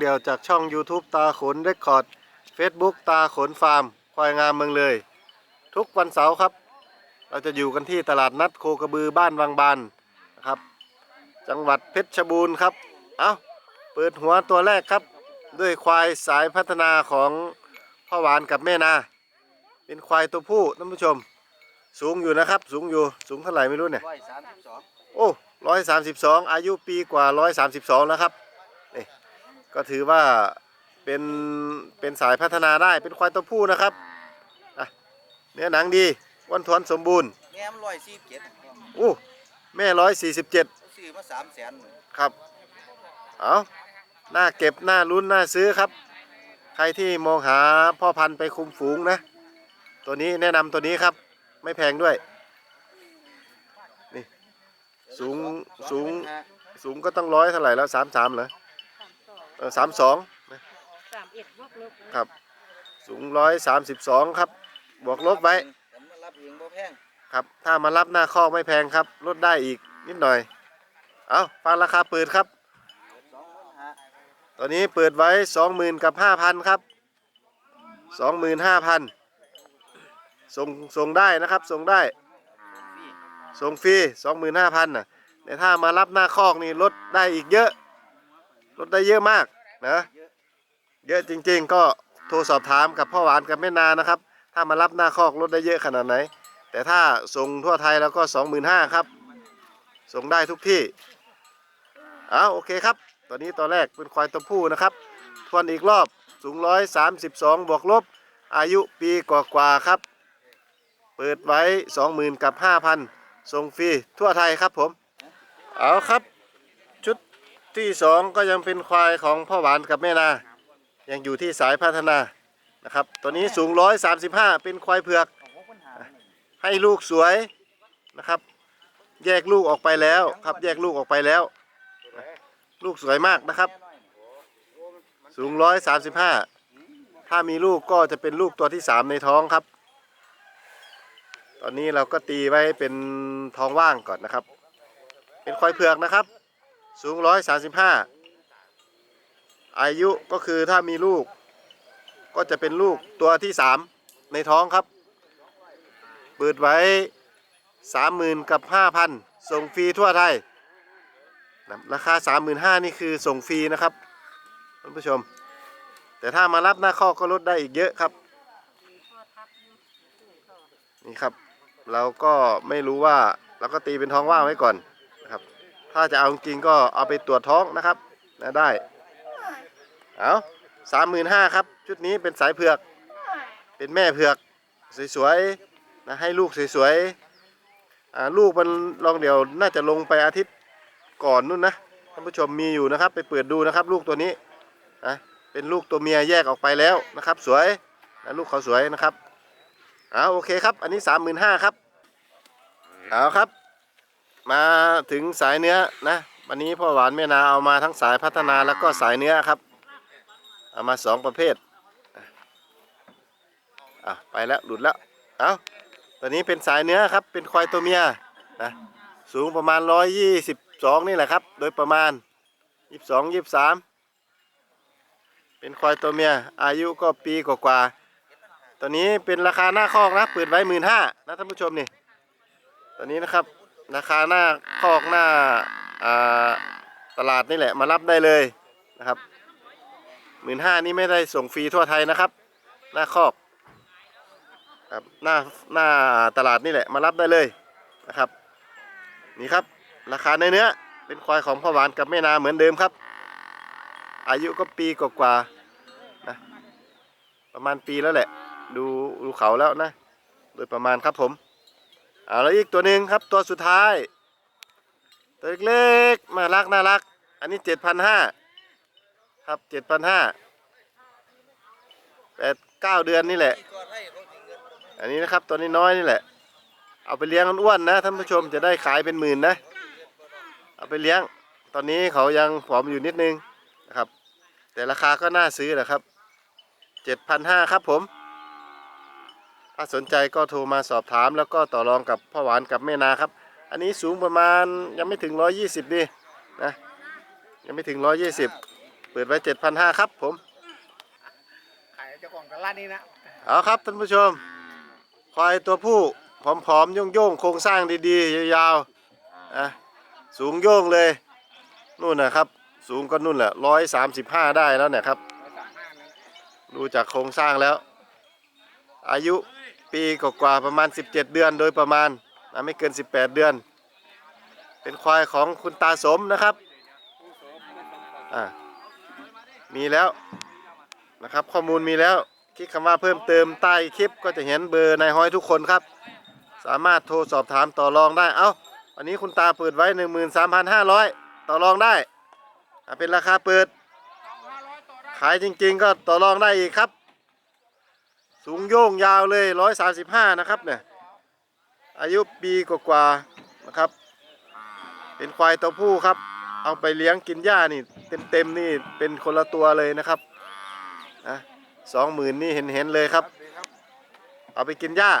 เดี่ยวจากช่อง YouTube ตาขนเรคคอร์ด Facebook ตาขนฟาร์ม ควายงามเมืองเลย ทุกวันเสาร์ครับ เราจะอยู่กันที่ตลาดนัดโคกระบือบ้านวังบานนะครับ จังหวัดเพชรบูรณ์ครับ เอาเปิดหัวตัวแรกครับ ด้วยควายสายพัฒนาของพ่อหวานกับแม่นา เป็นควายตัวผู้ท่านผู้ชม สูงอยู่นะครับ สูงอยู่สูงเท่าไหร่ไม่รู้เนี่ยร้อยสามสิบสองโอ้ร้อยสามสิบสองอายุปีกว่าร้อยสามสิบสองแล้วครับนี่ ก็ถือว่าเป็นเป็นสายพัฒนาได้เป็นควายตัวผู้นะครับอะเนื้อหนังดีอ้วันทวนสมบูรณ์แม่มันร้อยสี่เจ็ดอู้แม่ร้อยสี่สิบเจ็ดซื้อมาสามแสนครับเอาหน้าเก็บหน้าลุ้นหน้าซื้อครับ ใครที่มองหาพ่อพันธุ์ไปคุมฝูงนะ ตัวนี้แนะนำตัวนี้ครับ ไม่แพงด้วยนี่สูงสูง สูงก็ต้องร้อยเท่าไหร่แล้วสามสามเหรอเออ สามสองสามเอ็ดบวกลบครับ สูงร้อยสามสิบสองครับ บวกลบไว้แต่มารับเองบ่แพงครับ ถ้ามารับหน้าคอกไม่แพงครับ ลดได้อีกนิดหน่อย เอาฟังราคาเปิดครับสองหมื่นห้าตอนนี้เปิดไว้สองหมื่นกับห้าพันครับสองหมื่นห้าพันส่งส่งได้นะครับส่งได้พี่ส่งฟรีสองหมื่นห้าพันนะแต่ถ้ามารับหน้าคอกนี่ลดได้อีกเยอะ ลดได้เยอะมากนะเยอะจริง ๆ ก็โทรสอบถามกับพ่อหวานกับแม่นานะครับ ถ้ามารับหน้าคอกลดได้เยอะขนาดไหน แต่ถ้าส่งทั่วไทยแล้วก็สองหมื่นห้าครับ ส่งได้ทุกที่เอาโอเคครับตัวนี้ตัวแรกเป็นควายตัวผู้นะครับ ทวนอีกรอบสูงร้อยสามสิบสองบวกลบ อายุปีกว่าๆครับ เปิดไว้สองหมื่นกับห้าพันส่งฟรีทั่วไทยครับผม เอาครับ ที่สองก็ยังเป็นควายของพ่อหวานกับแม่นา ยังอยู่ที่สายพัฒนานะครับ ตัวนี้สูงร้อยสามสิบห้าเป็นควายเผือก ให้ลูกสวยนะครับ แยกลูกออกไปแล้วครับ แยกลูกออกไปแล้ว ลูกสวยมากนะครับ สูงร้อยสามสิบห้าถ้ามีลูกก็จะเป็นลูกตัวที่สามในท้องครับ ตอนนี้เราก็ตีไว้เป็นท้องว่างก่อนนะครับ เป็นควายเผือกนะครับ สูงร้อยสามสิบห้าอายุก็คือถ้ามีลูก ก็จะเป็นลูกตัวที่สามในท้องครับ เปิดไว้สามหมื่นกับห้าพันส่งฟรีทั่วไทย ราคาสามหมื่นห้านี่คือส่งฟรีนะครับท่านผู้ชม แต่ถ้ามารับหน้าข้อก็ลดได้อีกเยอะครับนี่ครับ เราก็ไม่รู้ว่าเราก็ตีเป็นท้องว่างไว้ก่อน ถ้าจะเอาจริงก็เอาไปตรวจท้องนะครับนะได้ เอาสามหมื่นห้าครับ ชุดนี้เป็นสายเผือก เป็นแม่เผือก สวยๆนะให้ลูกสวยๆลูกมันลองเดี๋ยวน่าจะลงไปอาทิตย์ก่อนนู่นนะท่านผู้ชมมีอยู่นะครับ ไปเปิดดูนะครับ ลูกตัวนี้นะเป็นลูกตัวเมียแยกออกไปแล้วนะครับ สวยนะลูกเขาสวยนะครับเอาโอเคครับ อันนี้สามหมื่นห้าครับเอาครับ มาถึงสายเนื้อนะ วันนี้พ่อหวานแม่นาเอามาทั้งสายพัฒนาแล้วก็สายเนื้อครับ เอามาสองประเภทอะไปแล้วหลุดแล้ว เอาตัวนี้เป็นสายเนื้อครับ เป็นควายตัวเมียนะสูงประมาณร้อยยี่สิบสองนี่แหละครับ โดยประมาณยี่สิบสองยี่สิบสามเป็นควายตัวเมีย อายุก็ปีกว่าๆตัวนี้เป็นราคาหน้าคอกนะเปิดไว้หมื่นห้านะท่านผู้ชมนี่ตัวนี้นะครับ ราคาหน้าคอกหน้าอ่าตลาดนี่แหละมารับได้เลยนะครับหมื่นห้านี่ไม่ได้ส่งฟรีทั่วไทยนะครับ หน้าคอกครับหน้าหน้าตลาดนี่แหละมารับได้เลยนะครับ นี่ครับราคาในเนื้อเป็นควายของพ่อหวานกับแม่นาเหมือนเดิมครับ อายุก็ปีกว่าๆนะประมาณปีแล้วแหละ ดูดูเขาแล้วนะ โดยประมาณครับผม เอาแล้วอีกตัวหนึ่งครับตัวสุดท้าย ตัวเล็กๆมารักน่ารัก อันนี้เจ็ดพันห้าครับเจ็ดพันห้าแปดเก้าเดือนนี่แหละ อันนี้นะครับตัวนี้น้อยนี่แหละ เอาไปเลี้ยงอ้วนนะท่านผู้ชมจะได้ขายเป็นหมื่นนะ เอาไปเลี้ยง ตอนนี้เขายังผอมอยู่นิดนึงนะครับ แต่ราคาก็น่าซื้อแหละครับเจ็ดพันห้าครับผม ถ้าสนใจก็โทรมาสอบถาม แล้วก็ต่อรองกับพ่อหวานกับแม่นาครับ อันนี้สูงประมาณยังไม่ถึงร้อยยี่สิบดินะยังไม่ถึงร้อยยี่สิบเปิดไว้เจ็ดพันห้าครับผมขายเจ้าของตลาดนี้นะเอาครับท่านผู้ชมควายตัวผู้ผอมๆโย่งๆโครงสร้างดีๆ ยาวๆอะสูงโย่งเลย นู่นนะครับ สูงก็นู่นแหละร้อยสามสิบห้าได้แล้วเนี่ยครับ ดูจากโครงสร้างแล้ว อายุ ปีกว่าๆประมาณ 17 เดือนโดยประมาณนะไม่เกิน 18 เดือน เป็นควายของคุณตาสมนะครับอ่ามีแล้วนะครับข้อมูลมีแล้วคลิกคำว่าเพิ่มเติมใต้คลิปก็จะเห็นเบอร์นายห้อยทุกคนครับ สามารถโทรสอบถามต่อรองได้เอ้าอันนี้คุณตาเปิดไว้ 13,500 ต่อรองได้เป็นราคาเปิด ขายจริงๆก็ต่อรองได้อีกครับ สูงโย่งยาวเลย135นะครับเนี่ยอายุปีกว่าๆนะครับ เป็นควายตัวผู้ครับ เอาไปเลี้ยงกินหญ้านี่เต็มๆนี่เป็นคนละตัวเลยนะครับนะสองหมื่นนี่เห็นเห็นๆเลยครับ เอาไปกินหญ้า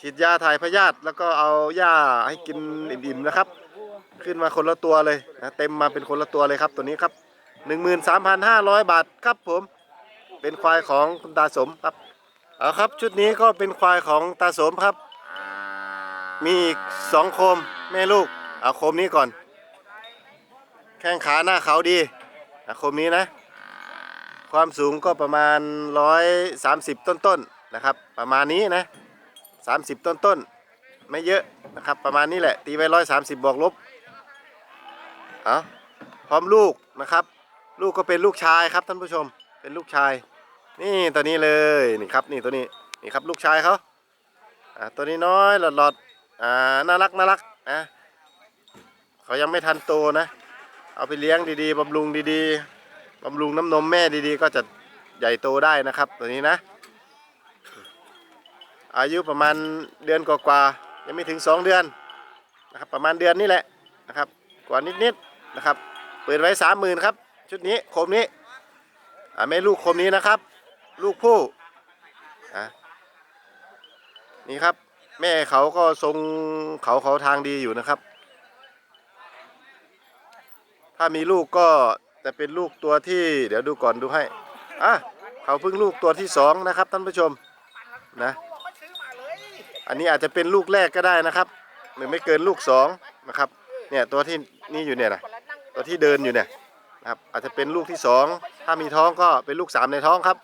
ฉีดยาถ่ายพยาธิแล้วก็เอาหญ้าให้กินอิ่มๆนะครับ ขึ้นมาคนละตัวเลยนะเต็มมาเป็นคนละตัวเลยครับตัวนี้ครับ 13,500 บาทครับผม เป็นควายของคุณตาสมครับเอาครับชุดนี้ก็เป็นควายของตาสมครับ มีอีกสองโคมแม่ลูกเอาโคมนี้ก่อน แข้งขาหน้าเขาดีเอาโคมนี้นะ ความสูงก็ประมาณ 130 ต้นๆนนะครับ ประมาณนี้นะ 30 ต้นๆ ไม่เยอะนะครับ ประมาณนี้แหละ ตีไว้ 130 บวกลบเอาพร้อมลูกนะครับ ลูกก็เป็นลูกชายครับท่านผู้ชมเป็นลูกชาย นี่ตัวนี้เลยนี่ครับนี่ตัวนี้นี่ครับลูกชายเขาอ่าตัวนี้น้อยหลอดหลอดๆอ่าน่ารักน่ารักอะเขายังไม่ทันโตนะ เอาไปเลี้ยงดีๆบำรุงดีๆบำรุงน้ำนมแม่ดีๆ ก็จะใหญ่โตได้นะครับ ตัวนี้นะ อายุประมาณเดือนกว่าๆยังไม่ถึง 2 เดือนนะครับประมาณเดือนนี่แหละนะครับกว่านิดๆนะครับเปิดไว้สามหมื่นครับ ชุดนี้โคมนี้อ่าแม่ลูกโคมนี้นะครับ ลูกผู้อะนี่ครับ แม่เขาก็ทรงเขาเขาทางดีอยู่นะครับ ถ้ามีลูกก็จะเป็นลูกตัวที่ เดี๋ยวดูก่อนดูให้อะเขาเพิ่งลูกตัวที่สองนะครับท่านผู้ชมนะอันนี้อาจจะเป็นลูกแรกก็ได้นะครับหรือไม่เกินลูกสองนะครับเนี่ยตัวที่นี่อยู่เนี่ยนะตัวที่เดินอยู่เนี่ยนะครับอาจจะเป็นลูกที่สองถ้ามีท้องก็เป็นลูกสามในท้องครับ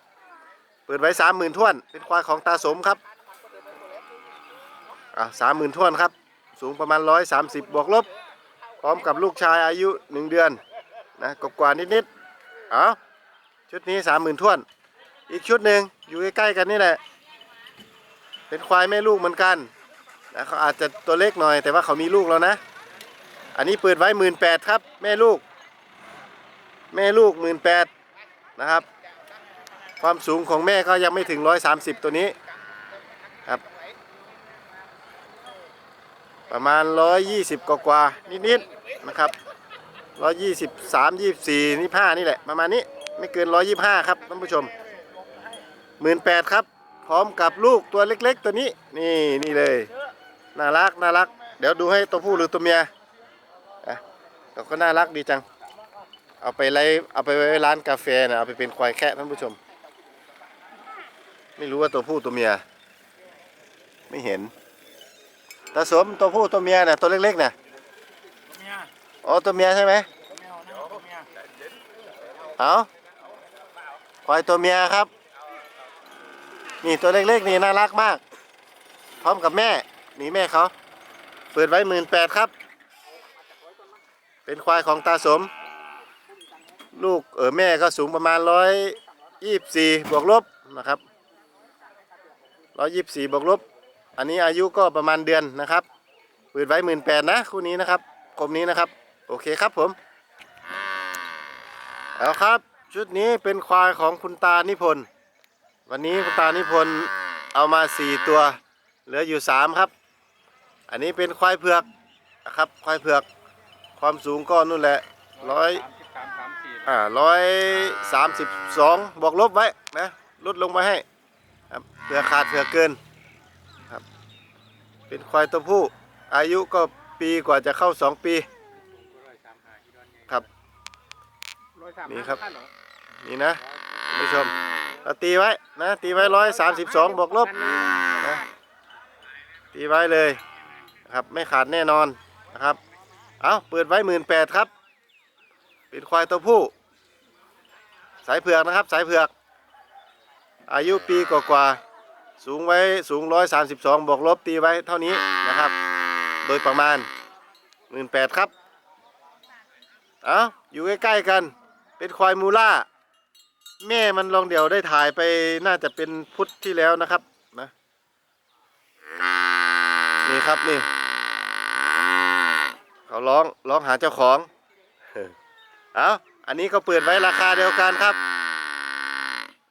เปิดไว้สามหมื่นท่วน เป็นควายของตาสมครับอะสามหมื่นท่วนครับ สูงประมาณร้อยสามสิบบวกลบ พร้อมกับลูกชายอายุหนึ่งเดือนนะกกว่านิดๆเอาชุดนี้สามหมื่นท่วน อีกชุดหนึ่งอยู่ใกล้ๆกันนี่แหละ เป็นควายแม่ลูกเหมือนกันนะเขาอาจจะตัวเล็กหน่อย แต่ว่าเขามีลูกแล้วนะ อันนี้เปิดไว้หมื่นแปดครับ แม่ลูก แม่ลูกหมื่นแปดนะครับ ความสูงของแม่ก็ยังไม่ถึงร้อยสามสิบตัวนี้ครับ ประมาณร้อยยี่สิบกว่านิดๆนะครับร้อยยี่สิบสามยี่สี่นี่ห้านี่แหละ ประมาณนี้ไม่เกินร้อยยี่ห้าครับท่านผู้ชมหมื่นแปดครับ พร้อมกับลูกตัวเล็กๆ ตัวนี้นี่นี่เลย น่ารักน่ารัก เดี๋ยวดูให้ตัวผู้หรือตัวเมียอะก็น่ารักดีจังเอาไปไล่เอาไปไว้ร้านกาแฟนะเอาไปเป็นควายแคะท่านผู้ชม ไม่รู้ว่าตัวผู้ตัวเมีย ไม่เห็นตาสมตัวผู้ตัวเมียน่ะตัวเล็กๆน่ะอ๋อตัวเมียใช่ไหมเอาควายตัวเมียครับ นี่ตัวเล็กๆนี่น่ารักมาก พร้อมกับแม่นี่แม่เขาเปิดไว้หมื่นแปดครับ เป็นควายของตาสม ลูกเออแม่ก็สูงประมาณร้อยยี่สี่บวกลบนะครับ ร้อยยี่สี่บวกลบ อันนี้อายุก็ประมาณเดือนนะครับเปิดไว้หมื่นแปดนะคู่นี้นะครับกลมนี้นะครับ โอเคครับผมเอาครับ ชุดนี้เป็นควายของคุณตานิพนธ์วันนี้คุณตานิพนธ์เอามาสี่ตัว เหลืออยู่สามครับ อันนี้เป็นควายเผือกนะครับควายเผือก ความสูงก็นู่นแหละร้อยอ่าร้อยสามสิบสองบวกลบไว้นะลดลงมาให้ ครับเผื่อขาดเผื่อเกินครับ เป็นควายตัวผู้ อายุก็ปีกว่าจะเข้าสองปีครับนี่ครับ นี่นะท่านผู้ชมเราตีไว้นะตีไว้ร้อยสามสิบสองบวกลบนะตีไว้เลยครับไม่ขาดแน่นอนนะครับเอาเปิดไว้หมื่นแปดครับเป็นควายตัวผู้ สายเผือกนะครับ สายเผือก อายุปีกว่าๆสูงไว้สูงร้อยสามสิบสองบวกลบตีไว้เท่านี้นะครับ โดยประมาณหมื่นแปดครับ เอาอยู่ใกล้ๆกัน เป็นควายมูล่า แม่มันลองเดี่ยวได้ถ่ายไปน่าจะเป็นพุทธที่แล้วนะครับนะนี่ครับนี่ เขาร้องร้องหาเจ้าของ เอาอันนี้ก็เปิดไว้ราคาเดียวกันครับ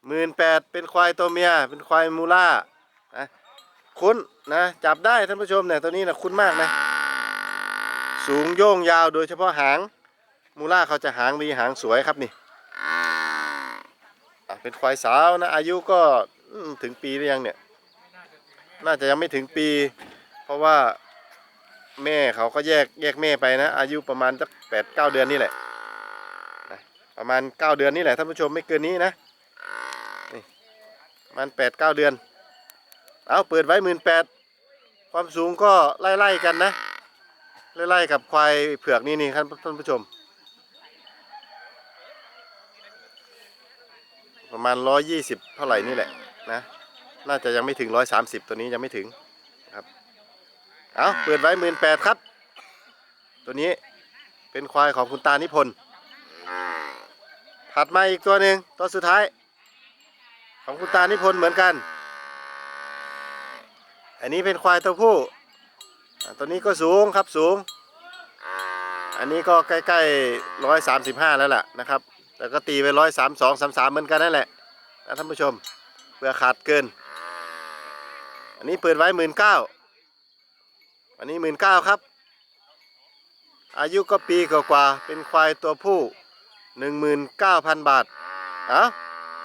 หมื่นแปดเป็นควายตัวเมีย เป็นควายมูล่านะคุ้นนะจับได้ท่านผู้ชมเนี่ยตัวนี้นะคุ้นมากนะสูงโย่งยาวโดยเฉพาะหางมูล่าเขาจะหางดีหางสวยครับนี่เป็นควายสาวนะอายุก็ถึงปีหรือยังเนี่ย น่าจะยังไม่ถึงปี เพราะว่าแม่เขาก็แยกแยกแม่ไปนะ อายุประมาณสักแปดเก้าเดือนนี่แหละประมาณเก้าเดือนนี่แหละท่านผู้ชมไม่เกินนี้นะ มาณแปดเก้าเดือน เอาเปิดไว้หมื่นแปดความสูงก็ไล่ๆกันนะ ไล่ๆกับควายเผือกนี่นี่ครับท่านผู้ชม ประมาณร้อยยี่สิบเท่าไหร่นี่แหละนะ น่าจะยังไม่ถึงร้อยสามสิบตัวนี้ยังไม่ถึงครับ เอาเปิดไว้หมื่นแปดครับ ตัวนี้เป็นควายของคุณตานิพนธ์ถัดมาอีกตัวหนึ่งตัวสุดท้าย ของคุณตานิพนธ์เหมือนกัน อันนี้เป็นควายตัวผู้ตัวนี้ก็สูงครับสูง อันนี้ก็ใกล้ๆร้อยสามสิบห้าแล้วล่ะนะครับ แต่ก็ตีไปร้อยสามสองสามสามเหมือนกันนั่นแหละนะท่านผู้ชมเพื่อขาดเกิน อันนี้เปิดไว้หมื่นเก้าอันนี้หมื่นเก้าครับ อายุก็ปีกว่าๆเป็นควายตัวผู้หนึ่งหมื่นเก้าพันบาท เอา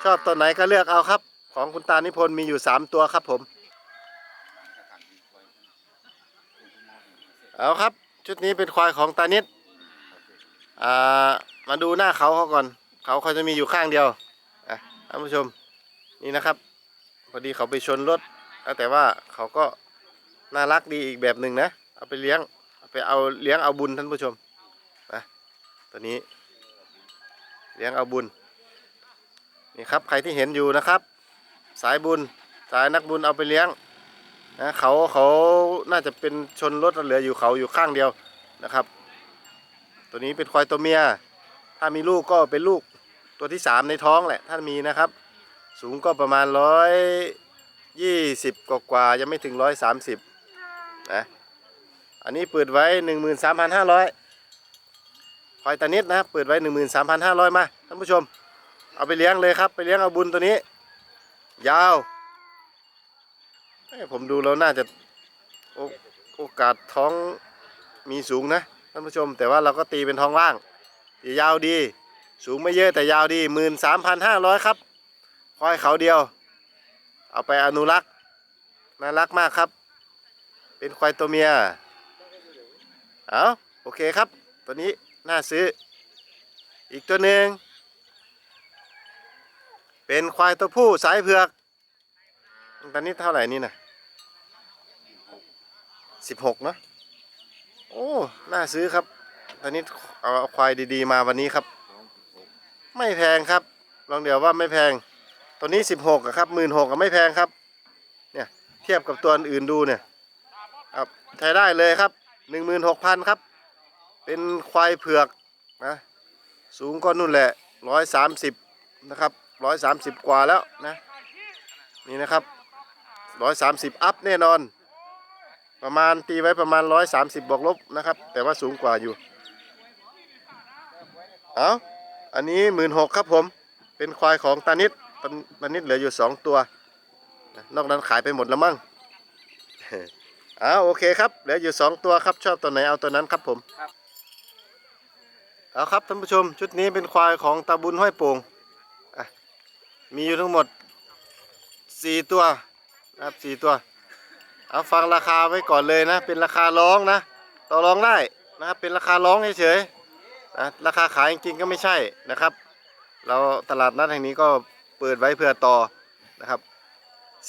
ชอบตัวไหนก็เลือกเอาครับ ของคุณตานิพนธ์มีอยู่สามตัวครับผม เอาครับ ชุดนี้เป็นควายของตานิดอ่ามาดูหน้าเขาเขาก่อน เขาเขาจะมีอยู่ข้างเดียวอะท่านผู้ชมนี่นะครับ พอดีเขาไปชนรถแต่ว่าเขาก็น่ารักดีอีกแบบหนึ่งนะเอาไปเลี้ยงเอาไปเอาเลี้ยงเอาบุญท่านผู้ชมนะตัวนี้ เลี้ยงเอาบุญ นี่ครับใครที่เห็นอยู่นะครับ สายบุญสายนักบุญเอาไปเลี้ยงนะเขาเขาน่าจะเป็นชนรถเหลืออยู่เขาอยู่ข้างเดียวนะครับ ตัวนี้เป็นควายตัวเมีย ถ้ามีลูกก็เป็นลูกตัวที่สามในท้องแหละถ้ามีนะครับ สูงก็ประมาณร้อยยี่สิบกว่าๆยังไม่ถึงร้อยสามสิบนะอันนี้เปิดไว้หนึ่งหมื่นสามพันห้าร้อยควายตานิดนะเปิดไว้หนึ่งหมื่นสามพันห้าร้อยมาท่านผู้ชม เอาไปเลี้ยงเลยครับ ไปเลี้ยงเอาบุญตัวนี้ ยาวผมดูแล้วน่าจะโอโอกาสท้องมีสูงนะท่านผู้ชม แต่ว่าเราก็ตีเป็นท้องว่างยาวดี สูงไม่เยอะแต่ยาวดีหมื่นสามพันห้าร้อยครับควายเขาเดียว เอาไปอนุรักษ์น่ารักมากครับ เป็นควายตัวเมียเอาโอเคครับ ตัวนี้น่าซื้อ อีกตัวหนึ่ง เป็นควายตัวผู้สายเผือก ตอนนี้เท่าไหร่นี่นะสิบหกเนาะ โอ้ น่าซื้อครับ ตอนนี้เอาควายดีๆ มาวันนี้ครับ ไม่แพงครับ ลองเดี๋ยวว่าไม่แพง ตัวนี้16อะครับหมื่นหกก็ไม่แพงครับ เนี่ย เทียบกับตัวอื่นดูเนี่ยครับใช้ได้เลยครับ16,000ครับ เป็นควายเผือกนะ สูงก็นู่นแหละ130นะครับ 130กว่าแล้วนะ นี่นะครับ130อัพแน่นอน ประมาณตีไว้ประมาณ130บวกลบนะครับ แต่ว่าสูงกว่าอยู่ เอาอันนี้16,000ครับผม เป็นควายของตานิดตอนตอนนี้เหลืออยู่สองตัวนะนอกนั้นขายไปหมดแล้วมั้งอ้าวโอเคครับเหลืออยู่สองตัวครับชอบตัวไหนเอาตัวนั้นครับผม เอาครับท่านผู้ชมชุดนี้เป็นควายของตาบุญห้อยโป่งอะ มีอยู่ทั้งหมดสี่ตัวนะครับสี่ตัวเอาฟังราคาไว้ก่อนเลยนะ เป็นราคาร้องนะต่อรองได้นะครับเป็นราคาร้องเฉยๆนะราคาขายจริงๆก็ไม่ใช่นะครับ เราตลาดนัดแห่งนี้ก็เปิดไว้เพื่อต่อนะครับ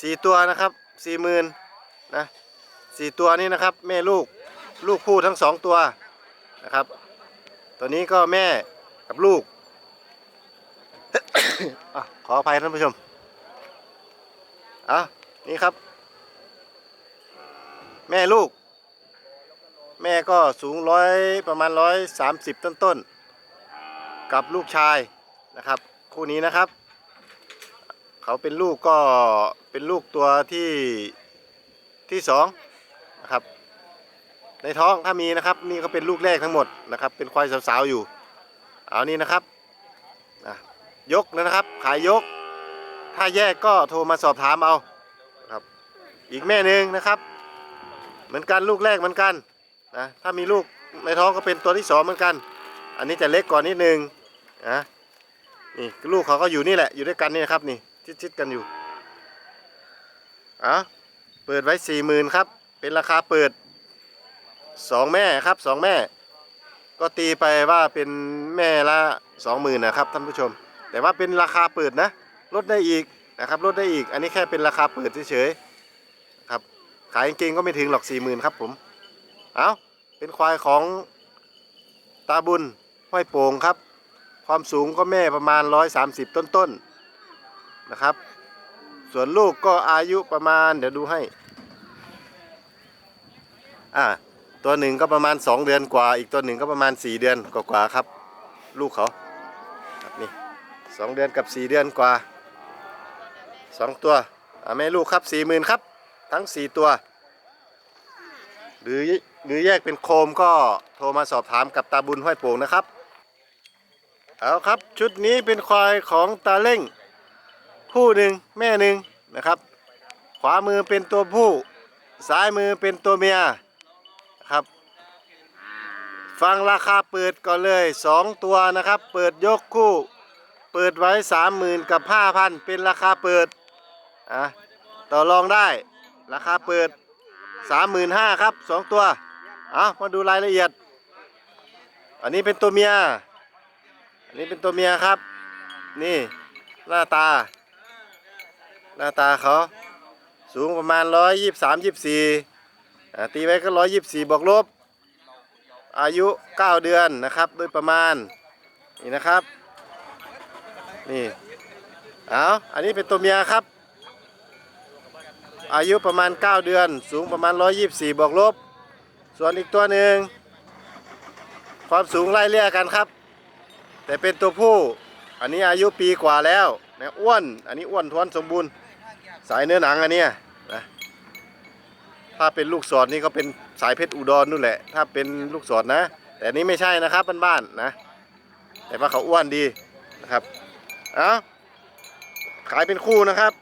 สี่ตัวนะครับสี่หมื่นนะสี่ตัวนี้นะครับแม่ลูกลูกคู่ทั้งสองตัวนะครับ ตัวนี้ก็แม่กับลูก อะขออภัยท่านผู้ชมอะนี่ครับ แม่ลูก แม่ก็สูงร้อยประมาณร้อยสามสิบต้นๆ กับลูกชายนะครับ คู่นี้นะครับ เขาเป็นลูกก็เป็นลูกตัวที่ที่สองนะครับ ในท้องถ้ามีนะครับ นี่ก็เป็นลูกแรกทั้งหมดนะครับ เป็นควายสาวๆอยู่ เอานี่นะครับ ยกนะครับ ขายยก ถ้าแยกก็โทรมาสอบถามเอาครับ อีกแม่หนึ่งนะครับ เหมือนกันลูกแรกเหมือนกันนะถ้ามีลูกในท้องก็เป็นตัวที่สองเหมือนกัน อันนี้จะเล็กกว่านิดนึงนะนี่ลูกเขาก็อยู่นี่แหละอยู่ด้วยกันนี่นะครับนี่ชิดๆกันอยู่อะเปิดไว้สี่หมื่นครับ เป็นราคาเปิดสองแม่ครับสองแม่ ก็ตีไปว่าเป็นแม่ละสองหมื่นนะครับท่านผู้ชม แต่ว่าเป็นราคาเปิดนะลดได้อีกนะครับลดได้อีก อันนี้แค่เป็นราคาเปิดเฉยๆครับขายจริงก็ไม่ถึงหรอกสี่หมื่นครับผมเอาเป็นควายของตาบุญห้อยโป่งครับ ความสูงก็แม่ประมาณ 130 ต้นๆนะครับ ส่วนลูกก็อายุประมาณ เดี๋ยวดูให้อ่าตัวหนึ่งก็ประมาณ 2 เดือนกว่า อีกตัวหนึ่งก็ประมาณ 4 เดือนกว่าๆครับ ลูกเขา สองเดือนกับ4เดือนกว่าสองตัวอแม่ลูกครับสี่หมื่นครับ ทั้ง4ตัว หรือหรือแยกเป็นโคมก็โทรมาสอบถามกับตาบุญห้อยโป่งนะครับ เอาครับชุดนี้เป็นควายของตาเล่งผู้หนึ่งแม่หนึ่งนะครับ ขวามือเป็นตัวผู้ ซ้ายมือเป็นตัวเมียครับ ฟังราคาเปิดก่อนเลย 2 ตัวนะครับ เปิดยกคู่ เปิดไว้30,000กับ5,000เป็นราคาเปิดอะต่อรองได้ราคาเปิด35,000ครับ2ตัวเอามาดูรายละเอียด อันนี้เป็นตัวเมีย อันนี้เป็นตัวเมียครับ นี่หน้าตา หน้าตาเขาสูงประมาณ123 24อ่าตีไว้ก็124บวกลบ อายุ9เดือนนะครับ โดยประมาณ นี่นะครับ นี่เอาอันนี้เป็นตัวเมียครับ อายุประมาณ 9 เดือน สูงประมาณ 124 บวกลบ ส่วนอีกตัวหนึ่ง ความสูงไล่เลี่ยกันครับ แต่เป็นตัวผู้ อันนี้อายุปีกว่าแล้วนะอ้วน อันนี้อ้วนท้วนสมบูรณ์ สายเนื้อหนังอันนี้นะถ้าเป็นลูกสอดนี่ก็เป็นสายเพชรอุดรนู่นแหละ ถ้าเป็นลูกสอดนะ แต่อันนี้ไม่ใช่นะครับบ้านๆนะ แต่ว่าเขาอ้วนดีนะครับ เอาขายเป็นคู่นะครับ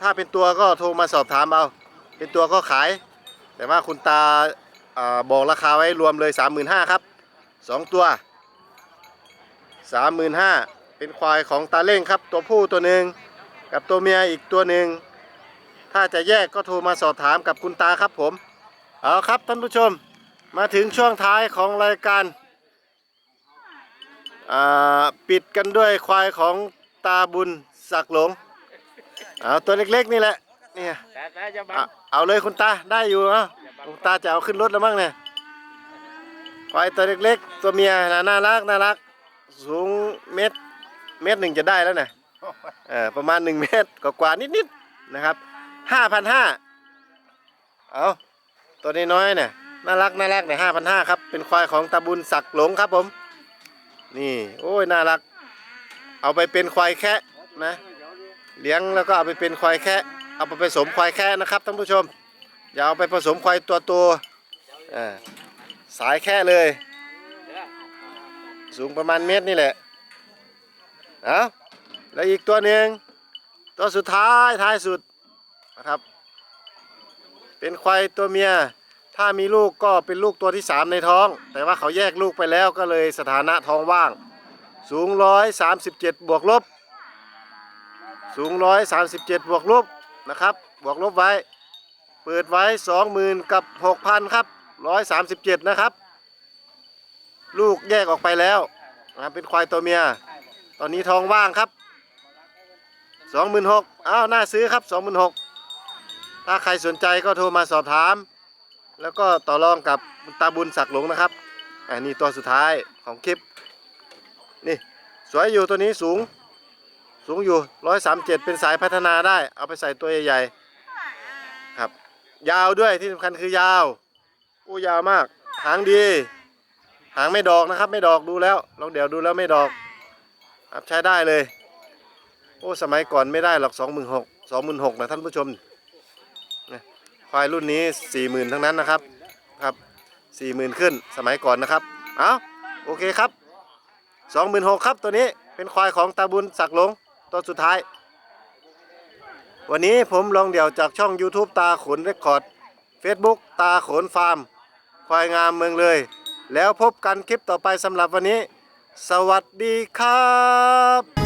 ถ้าเป็นตัวก็โทรมาสอบถามเอา เป็นตัวก็ขาย แต่ว่าคุณตาอบอกราคาไว้รวมเลย 35,000ครับ 2 ตัว 35,000 เป็นควายของตาเล่งครับ ตัวผู้ตัวหนึ่งกับตัวเมียอีกตัวหนึ่ง ถ้าจะแยกก็โทรมาสอบถามกับคุณตาครับผม เอาครับท่านผู้ชม มาถึงช่วงท้ายของรายการปิดกันด้วยควายของ ตาบุญศักดิ์หลงเอาตัวเล็กๆนี่แหละเนี่ยแต่แต่จะบัเอางเอาเลยคุณตาได้อยู่เนาะคุณตาจะเอาขึ้นรถแล้วมั้งเนี่ยควายตัวเล็กๆ ตัวเมียนะน่ารักน่ารัก สูงเมตรเมตรหนึ่งจะได้แล้วนะเออประมาณหนึ่งเมตรกว่าๆนิดๆนะครับห้าพันห้าเอาตัวนี้น้อยๆเนี่ยน่ารักน่ารักเนี่ยห้าพันห้าครับ เป็นควายของตาบุญศักดิ์หลงครับผม นี่ โอ้ย น่ารัก เอาไปเป็นควายแคะนะเลี้ยงแล้วก็เอาไปเป็นควายแคะเอาไปผสมควายแคะนะครับท่านผู้ชม อย่าเอาไปผสมควายตัวตัวสายแค่เลย สูงประมาณเมตรนี่แหละเอาแล้วอีกตัวหนึ่งตัวสุดท้ายท้ายสุดนะครับ เป็นควายตัวเมีย ถ้ามีลูกก็เป็นลูกตัวที่สามในท้อง แต่ว่าเขาแยกลูกไปแล้วก็เลยสถานะท้องว่าง สูงร้อยสามสิบเจ็ดบวกลบ สูงร้อยสามสิบเจ็ดบวกลบนะครับ บวกลบไว้ เปิดไว้สองหมื่นกับหกพันครับร้อยสามสิบเจ็ดนะครับ ลูกแยกออกไปแล้วนะเป็นควายตัวเมีย ตอนนี้ทองว่างครับสองหมื่นหกอ้าวน่าซื้อครับสองหมื่นหกถ้าใครสนใจก็โทรมาสอบถาม แล้วก็ต่อรองกับตาบุญศักดิ์หลงนะครับอันนี้ตัวสุดท้ายของคลิป นี่สวยอยู่ตัวนี้สูง สูงอยู่ร้อยสามเจ็ดเป็นสายพัฒนาได้ เอาไปใส่ตัวใหญ่ๆครับ ยาวด้วยที่สำคัญคือยาวอู้ยาวมาก หางดี หางไม่ดอกนะครับ ไม่ดอกดูแล้วลองเดี๋ยวดูแล้วไม่ดอกครับใช้ได้เลย โอ้สมัยก่อนไม่ได้หรอกสองหมื่นหกสองหมื่นหกนะท่านผู้ชมนะควายรุ่นนี้สี่หมื่นทั้งนั้นนะครับครับสี่หมื่นขึ้นสมัยก่อนนะครับ เอาโอเคครับ สองหมื่นหกครับตัวนี้เป็นควายของตาบุญศักดิ์หลงตัวสุดท้าย วันนี้ผมลองเดี่ยวจากช่อง YouTube ตาขนเรคคอร์ด Facebook ตาขนฟาร์ม ควายงามเมืองเลย แล้วพบกันคลิปต่อไปสำหรับวันนี้ สวัสดีครับ